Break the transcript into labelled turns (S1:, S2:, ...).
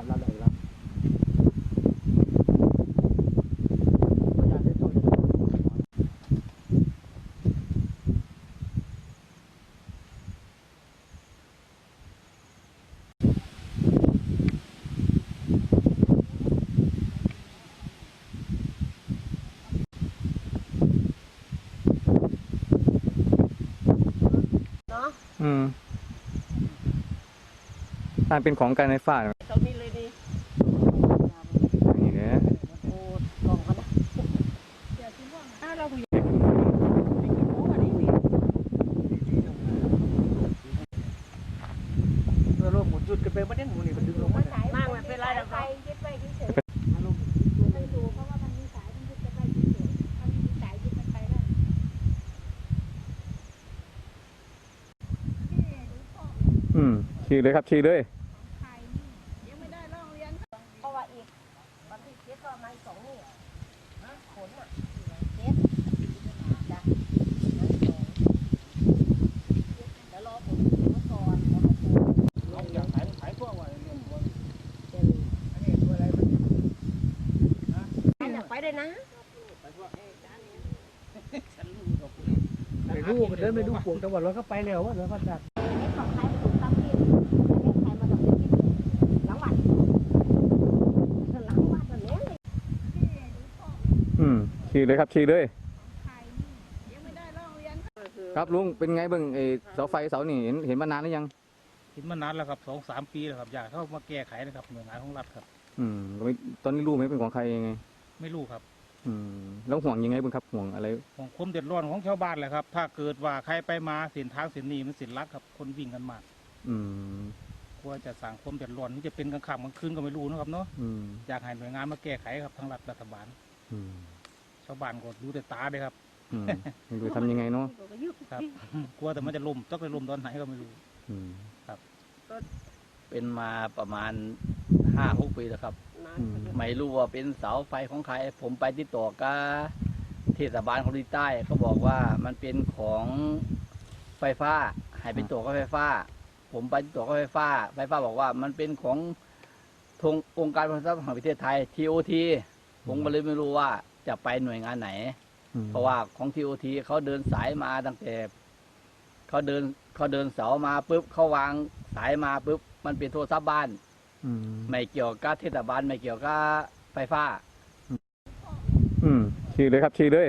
S1: รับรับเลยรับก็อยากได้ตัวจะ
S2: เนาะ
S3: อืมถ้าเป็นของการไฟฟ้าเนี่ย
S2: ตรงนี้เลยนี่
S3: นี่เนี่ย
S2: โอ้กล่องก็ได้อ้าวเราคุยโอ้อันนี้นี่
S1: เพื่อร่วมหมุนจุดกันไปประเด็นหมุนนี่มันดึงลงมา
S2: นั่งไม่เป็นไรหรอกเนาะ
S4: ยึดไว้เฉย
S1: อารมณ์
S4: ๆมันดูเพราะว่ามันมีสายมันยึดจะไปเฉยๆถ้าไม่มีสายยึดมันไปแล้ว
S3: อืมชี้เลยครับชี้เลย
S4: ยังไม่ได้ร้องเรียน
S2: เพราะว่าอีกวันที่เจ็ดก็ประมาณสองนี่ขนอะเจ็ดจ้ะเดี๋ยวรอผมดูก่อนแล้วก็ปู
S1: เอย่างขายขายพวกว่าเรื่องพวก
S2: เดี๋ยว
S1: อันนี้ตัวอะไรมัน
S2: อันอยาไปเลยนะ
S1: ไม่รู้มันเดินไม่ดูปวงแต่ว่าเราก็ไปแล้วว่าเราก็ดัด
S4: ไม่ของใครถูกต้องที่ไม่ใครมาต้องไปยึด
S2: หลังวัดหลังวัดแบบนี้เลย
S3: อืมชี้เลยครับชี้เลย
S4: ใครนี่ยังไม่ได้ร้องเรียน
S3: ครับลุงเป็นไงเบิ่งไอ้เสาไฟเสานี่เห็นเห็นมานานหรือยัง
S5: เห็นมานานแล้วครับสองสามปีแล้วครับอยากเข้ามาแก้ไขนะครับหน่วยงานของรัฐครับ
S3: อืมก็ไม่ตอนนี้รู้ไหมเป็นของใครยังไง
S5: ไม่รู้ครับ
S3: อืมแล้วห่วงยังไงบ้างครับห่วงอะไร
S5: ของความเดือดร้อนของชาวบ้านแหละครับ ถ้าเกิดว่าใครไปมาเส้นทางเส้นนี้มันเส้นลัดครับ คนวิ่งกันมาก
S3: อืม
S5: กลัวจะสั่งความเดือดร้อนนี่จะเป็นกลางค่ำกลางคืนก็ไม่รู้นะครับเนาะ
S3: อืม
S5: อยากให้หน่วยงานมาแก้ไขครับทางรัฐรัฐบาล
S3: อืม
S5: ชาวบ้านก็ดูแต่ตาเลยครับ
S3: อืมไม่รู้ทำยังไงเนาะ
S5: ครับกลัวแต่มันจะล่มต้องไปล่มตอนไหนก็ไม่รู้
S3: อืม
S6: เป็นมาประมาณห้าหกปีแล้วครับ
S2: นาน
S3: อืม
S6: ไม่รู้ว่าเป็นเสาไฟของใคร ผมไปติดต่อกับเทศบาลของที่ใต้เขาบอกว่ามันเป็นของไฟฟ้าให้ไปตรวจกับไฟฟ้า ผมไปติดต่อกับไฟฟ้า ไฟฟ้าบอกว่ามันเป็นของทงองค์การโทรศัพท์แห่งประเทศไทย TOT ผมก็เลยไม่รู้ว่า จะไปหน่วยงานไหน
S3: อืม
S6: เพราะว่าของ TOT เขาเดินสายมาตั้งแต่เขาเดินเขาเดินเสามาปุ๊บเขาวางสายมาปุ๊บมันเป็นโทรศัพท์บ้าน
S3: อืม
S6: ไม่เกี่ยวกับเทศบาลไม่เกี่ยวกับไฟฟ้า
S3: อืมชี้เลยครับชี้เลย